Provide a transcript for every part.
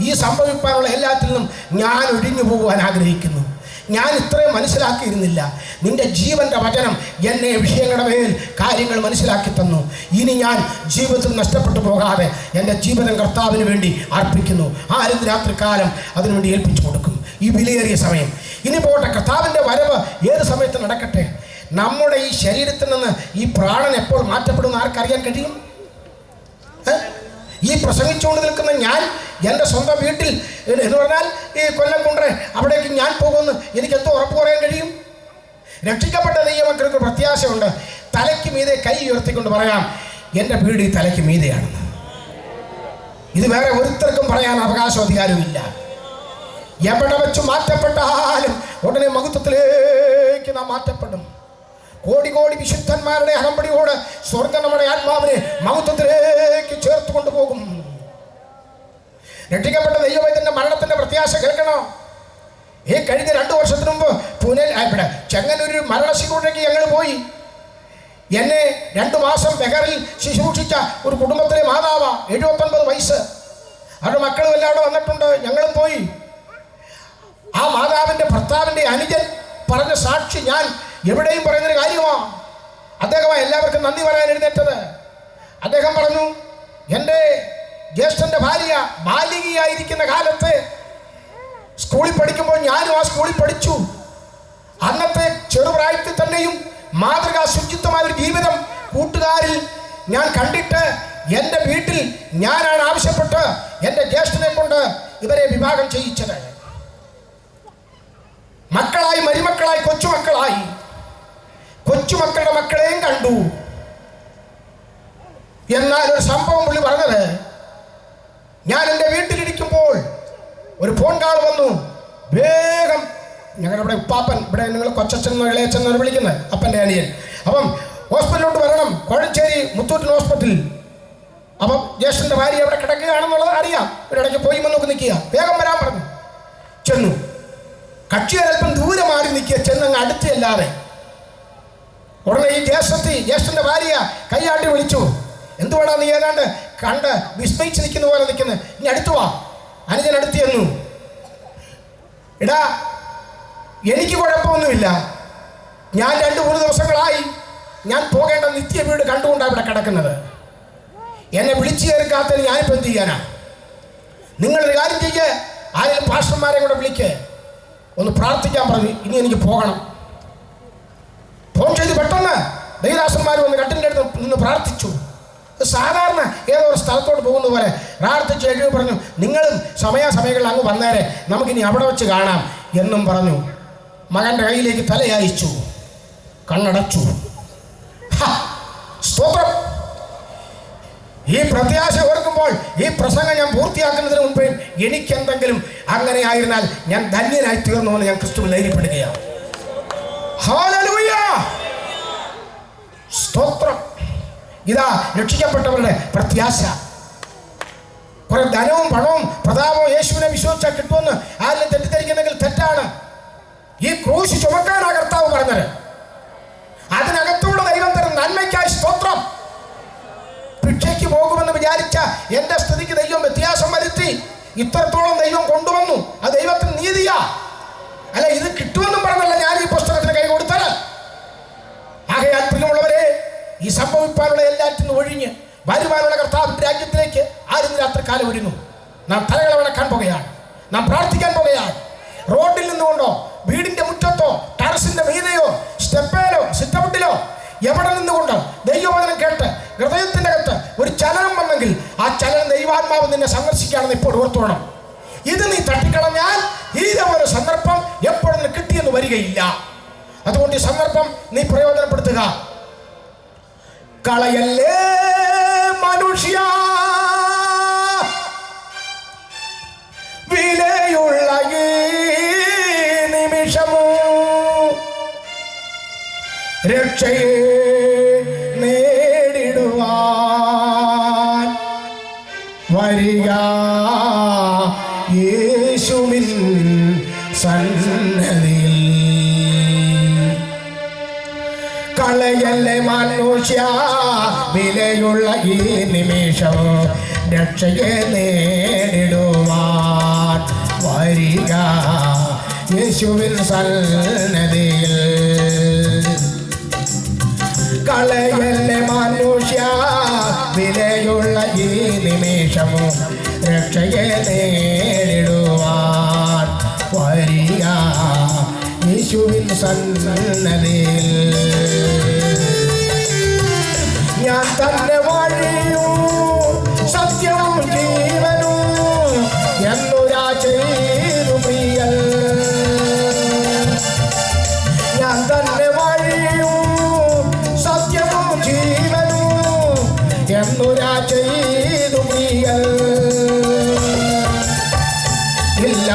ഈ സംഭവിക്കാനുള്ള എല്ലാത്തിൽ നിന്നും ഞാൻ ഒഴിഞ്ഞു പോകുവാൻ ആഗ്രഹിക്കുന്നു. ഞാൻ ഇത്രയും മനസ്സിലാക്കിയിരുന്നില്ല. നിന്റെ ജീവന്റെ വചനം എന്നെ വിഷയങ്ങളുടെ മേൽ കാര്യങ്ങൾ മനസ്സിലാക്കി തന്നു. ഇനി ഞാൻ ജീവിതത്തിൽ നഷ്ടപ്പെട്ടു പോകാതെ എന്റെ ജീവിതം കർത്താവിന് വേണ്ടി അർപ്പിക്കുന്നു. ആരും രാത്രികാലം അതിനുവേണ്ടി ഏൽപ്പിച്ചു കൊടുക്കും. ഈ വിലയേറിയ സമയം. ഇനി പോട്ടെ കർത്താവിന്റെ വരവ് ഏത് സമയത്ത് നടക്കട്ടെ? നമ്മുടെ ഈ ശരീരത്തിൽ നിന്ന് ഈ പ്രാണൻ എപ്പോൾ മാറ്റപ്പെടുമെന്ന് ആർക്കറിയാൻ കഴിയും? ഈ പ്രസംഗിച്ചുകൊണ്ട് നിൽക്കുന്ന ഞാൻ എന്റെ സ്വന്തം വീട്ടിൽ എന്ന് പറഞ്ഞാൽ ഈ കൊല്ലം അവിടേക്ക് ഞാൻ പോകുമെന്ന് എനിക്ക് എന്തോ ഉറപ്പ് പറയാൻ കഴിയും? രക്ഷിക്കപ്പെട്ട ദൈവമക്കൾക്ക് ഒരു പ്രത്യാശയുണ്ട്. തലയ്ക്ക് മീതെ കൈ ഉയർത്തിക്കൊണ്ട് പറയാം എന്റെ വീട് ഈ തലയ്ക്ക് മീതെയാണെന്ന്. ഇത് വേറെ ഒരുത്തർക്കും പറയാൻ അവകാശം അധികാരമില്ല എവിടെ വെച്ച് മാറ്റപ്പെട്ടാലും ഉടനെ മഹത്വത്തിലേക്ക് നാം മാറ്റപ്പെടും. കോടി കോടി വിശുദ്ധന്മാരുടെ അകമ്പടിയോട് സ്വർഗം നമ്മുടെ ആത്മാവിനെ മഹത്വത്തിലേക്ക് ചേർത്ത് കൊണ്ടുപോകും രക്ഷിക്കപ്പെട്ട ദൈവത്തിന്റെ മരണത്തിന്റെ പ്രത്യാശ കേൾക്കണോ? ഈ കഴിഞ്ഞ രണ്ടു വർഷത്തിന് മുമ്പ് പൂനെ ഇവിടെ ചെങ്ങന്നൂർ മരണശിക്കൂട്ടേക്ക് ഞങ്ങൾ പോയി. എന്നെ രണ്ടു മാസം ബഹറിൽ ശുശ്രൂഷിച്ച ഒരു കുടുംബത്തിലെ മാതാവ എഴുപത്തൊൻപത് വയസ്സ്. അവരുടെ മക്കളും എല്ലാം അവിടെ വന്നിട്ടുണ്ട് ഞങ്ങളും പോയി. ആ മാതാവിന്റെ ഭർത്താവിന്റെ അനുജൻ പറഞ്ഞ സാക്ഷി ഞാൻ എവിടെയും പറയുന്നൊരു കാര്യമാണ് അദ്ദേഹമാണ് എല്ലാവർക്കും നന്ദി പറയാൻ എഴുന്നേറ്റത്. അദ്ദേഹം പറഞ്ഞു എന്റെ ജ്യേഷ്ഠന്റെ ഭാര്യ ബാലികയായിരിക്കുന്ന കാലത്ത് സ്കൂളിൽ പഠിക്കുമ്പോൾ ഞാനും ആ സ്കൂളിൽ പഠിച്ചു. അന്നത്തെ ചെറുപ്രായത്തിൽ തന്നെയും മാതൃകാ ശുചിത്വമായ ഒരു ജീവിതം കൂട്ടുകാരിൽ ഞാൻ കണ്ടിട്ട് എന്റെ വീട്ടിൽ ഞാനാണ് ആവശ്യപ്പെട്ട് എന്റെ ജ്യേഷ്ഠനെ കൊണ്ട് ഇവരെ വിവാഹം ചെയ്യിച്ചത്. മക്കളായി മരുമക്കളായി കൊച്ചുമക്കളായി. കൊച്ചുമക്കളുടെ മക്കളെയും കണ്ടു. എന്നാൽ ഒരു സംഭവം പുള്ളി പറഞ്ഞത് ഞാൻ എന്റെ വീട്ടിലിരിക്കുമ്പോൾ ഒരു ഫോൺ കാൾ വന്നു. വേഗം ഞങ്ങളുടെ ഇവിടെ ഉപ്പാപ്പൻ ഇവിടെ നിങ്ങൾ കൊച്ചച്ഛൻ എന്നോ ഇളയച്ഛൻ വിളിക്കുന്നത് അപ്പന്റെ അനിയൻ. അപ്പം ഹോസ്പിറ്റലിലോട്ട് വരണം. കോഴഞ്ചേരി മുത്തൂറ്റിൽ ഹോസ്പിറ്റലിൽ. അപ്പം ജ്യേഷ്ഠന്റെ ഭാര്യ അവിടെ കിടക്കുകയാണെന്നുള്ളത് അറിയാം. ഒരിടയ്ക്ക് പോയി വന്നൊക്കെ നിൽക്കുക. വേഗം വരാൻ പറഞ്ഞു. ചെന്നു. കക്ഷി അല്പം ദൂരെ മാറി നിൽക്കുക. ചെന്നങ്ങ് അടുത്തല്ലാതെ ഉടനെ ഈ ജ്യേഷ്ഠത്തി ജ്യേഷ്ഠന്റെ ഭാര്യ കൈയാട്ടി വിളിച്ചു. എന്തുവാടാ നീ ഏതാണ്ട് കണ്ട് വിസ്മയിച്ച് നിൽക്കുന്ന പോലെ നിൽക്കുന്നത് ഇനി അടുത്തു വാ. അനുജൻ അടുത്ത് ചെന്നു. എടാ എനിക്ക് കുഴപ്പമൊന്നുമില്ല. ഞാൻ രണ്ട് മൂന്ന് ദിവസങ്ങളായി ഞാൻ പോകേണ്ട നിത്യ വീട് കണ്ടുകൊണ്ടാണ് ഇവിടെ കിടക്കുന്നത്. എന്നെ വിളിച്ചു ചേർക്കാത്തതിന് ഞാനിപ്പോൾ എന്ത് ചെയ്യാനാ? നിങ്ങളൊരു കാര്യം ചെയ്യേ. ആരെങ്കിലും പാഷന്മാരെ കൂടെ വിളിക്ക്. ഒന്ന് പ്രാർത്ഥിക്കാൻ പറഞ്ഞു ഇനി എനിക്ക് പോകണം. ഫോൺ ചെയ്ത് പെട്ടെന്ന് ദൈവദാസന്മാർ വന്ന് കട്ടിന്റെ അടുത്ത് നിന്ന് പ്രാർത്ഥിച്ചു. സാധാരണ ഏതോ ഒരു സ്ഥലത്തോട്ട് പോകുന്ന പോലെ പ്രാർത്ഥിച്ചു എഴുതി പറഞ്ഞു നിങ്ങളും സമയാസമയങ്ങളിൽ അങ്ങ് വന്നേരെ നമുക്കിനി അവിടെ വെച്ച് കാണാം എന്നും പറഞ്ഞു. മകന്റെ കയ്യിലേക്ക് തലയായിച്ചു. കണ്ണടച്ചു! സ്തോത്രം. ഈ പ്രത്യാശ ഓർക്കുമ്പോൾ ഈ പ്രസംഗം ഞാൻ പൂർത്തിയാക്കുന്നതിന് മുൻപേ എനിക്കെന്തെങ്കിലും അങ്ങനെ ആയിരുന്നാൽ ഞാൻ ധന്യനായി തീർന്നു എന്ന് ഞാൻ ക്രിസ്തു ധൈര്യപ്പെടുകയാണ്! സ്തോത്രം. ഇതാ രക്ഷിക്കപ്പെട്ടവരുടെ പ്രത്യാശ. കുറെ ധനവും പണവും പ്രതാപവും യേശുവിനെ വിശ്വസിച്ചാൽ കിട്ടുമെന്ന് ആരെങ്കിലും തെറ്റിദ്ധരിക്കുന്നെങ്കിൽ തെറ്റാണ്. ഈ ക്രൂശ് ചുമക്കാനാ കർത്താവ് പറഞ്ഞത്. അതിനകത്തൂടെ ദൈവം തരും നന്മയ്ക്കായി സ്തോത്രം. ഭിക്ഷയ്ക്ക് പോകുമെന്ന് വിചാരിച്ച എന്റെ സ്ഥിതിക്ക് ദൈവം വ്യത്യാസം വരുത്തി. ഇത്രത്തോളം ദൈവം കൊണ്ടുവന്നു. ആ ദൈവത്തിന് നീതിയാ. അല്ല ഇത് കിട്ടുമെന്നും പറഞ്ഞല്ല ഞാൻ ഈ പുസ്തകത്തിന് കൈ കൊടുത്തത്. ആകെ പ്രിയമുള്ളവരെ ഈ സംഭവിപ്പാനുള്ള എല്ലാറ്റിൽ നിന്ന് ഒഴിഞ്ഞ് വരുവാനുള്ള കർത്താവിന്റെ രാജ്യത്തിലേക്ക് ആരും രാത്രിക്കാലം ഒരുങ്ങും. നാം തലകളെ വണക്കാൻ പോകുകയാണ്. നാം പ്രാർത്ഥിക്കാൻ പോകുകയാണ്. റോഡിൽ നിന്നുകൊണ്ടോ വീടിന്റെ മുറ്റത്തോ ടെറസിന്റെ മീതയോ സ്റ്റെപ്പേലോ സിറ്റൗട്ടിലോ എവിടെ നിന്നുകൊണ്ടോ ദൈവവചനം കേട്ട് ഹൃദയത്തിന്റെ അകത്ത് ഒരു ചലനം വന്നെങ്കിൽ ആ ചലനം ദൈവാത്മാവ് നിന്നെ സന്ദർശിക്കുകയാണെന്ന് ഇപ്പോൾ ഓർത്തോണം ഇത് നീ തട്ടിക്കളഞ്ഞാൽ ഇതേപോലെ സന്ദർഭം എപ്പോഴും കിട്ടിയെന്ന് വരികയില്ല. അതുകൊണ്ട് ഈ സന്ദർഭം നീ പ്രയോജനപ്പെടുത്തുക. കളയല്ലേ മനുഷ്യ? വിലയുള്ള ഈ നിമിഷമോ? രക്ഷയെ നേടിടുവാൻ വരിക യേശുവിൻ പോലെയല്ലേ മനുഷ്യ? വിലയുള്ള ഈ നിമിഷം രക്ഷയെ നേരിടുവാൻ വരിക. യേശുവിൻ സന്നതിയിൽ കളയല്ലേ മനുഷ്യ? വിലയുള്ള ഈ നിമിഷം രക്ഷയെ നേരിടുവാൻ വരിക. യേശുവിൻ സന്നതിയിൽ ഞാൻ തന്നെ വാഴിയൂ സത്യം ജീവനും എന്നൊരാ ചെയ്തു ഞാൻ തന്നെ വാഴിയൂ സത്യം ജീവനും എന്നൊരാ ചെയ്തു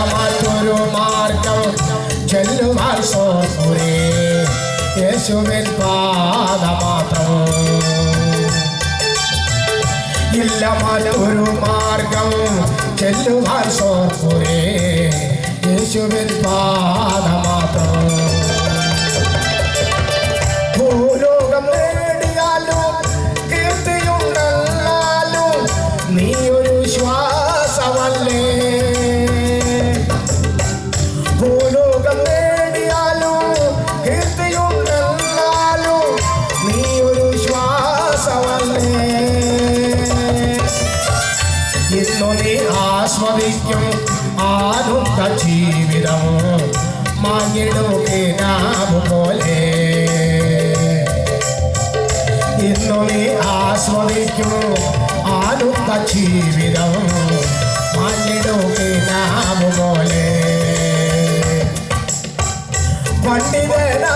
മറ്റൊരു മാർഗം ചെല്ലുവാൻ സോസുരേ യേശുവിൻ പാദമാത്രം മറ്റൊരു മാർഗം. ചെല്ലുവാൻ സോസുരേ യേശുവിൻ പാദമാത്രം. ఆధిక్యం ఆనుంత జీవితము మాన్యుడుకి నాము పోలే. ఎన్నుని ఆస్వాదిక్యం ఆనుంత జీవితం మాన్యుడుకి నాము పోలే. పండిదేనా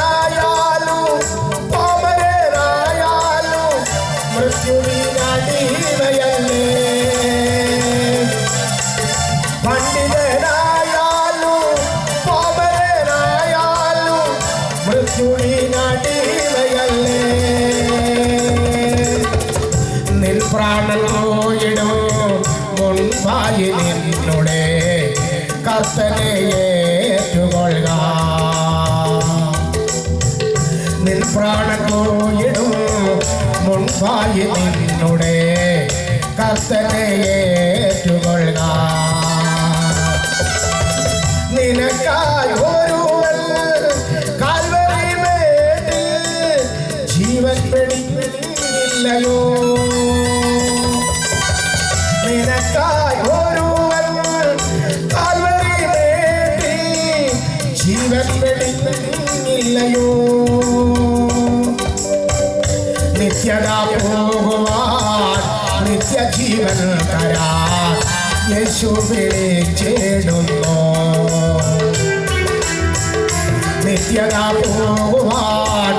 ಮೃತ್ಯುವಿನ ನೀವೆಯಲ್ಲೇ കർത്തനെ ഏറ്റുകൊള്ളുക. നിൻ പ്രാണൻ പോയിടും മുൻപായി നിന്നുടേ കർത്തനെ യേശു വിളിച്ചിടുന്നു നിത്യത പോകുവാൻ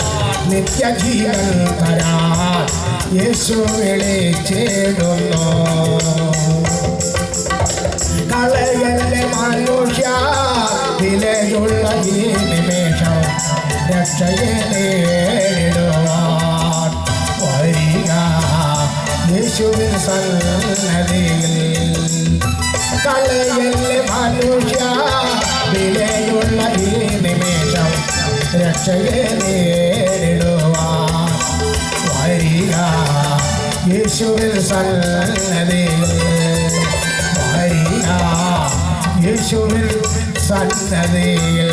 നിത്യജീവൻ തരാൻ യേശു വിളിച്ചിടുന്നു കളയല്ലേ മനുഷ്യ വിലയുള്ള ഈ നിമിഷം രക്ഷയെ യേശുവിൻ സന്നതിയിൽ കളയല്ലേ മനുഷ്യ വിലയുള്ള ഈ നിമിഷം രക്ഷയെ നേരിടുവാൻ വരിക യേശുവിൻ സന്നതിയിൽ വരിക യേശുവിൻ സന്നതിയിൽ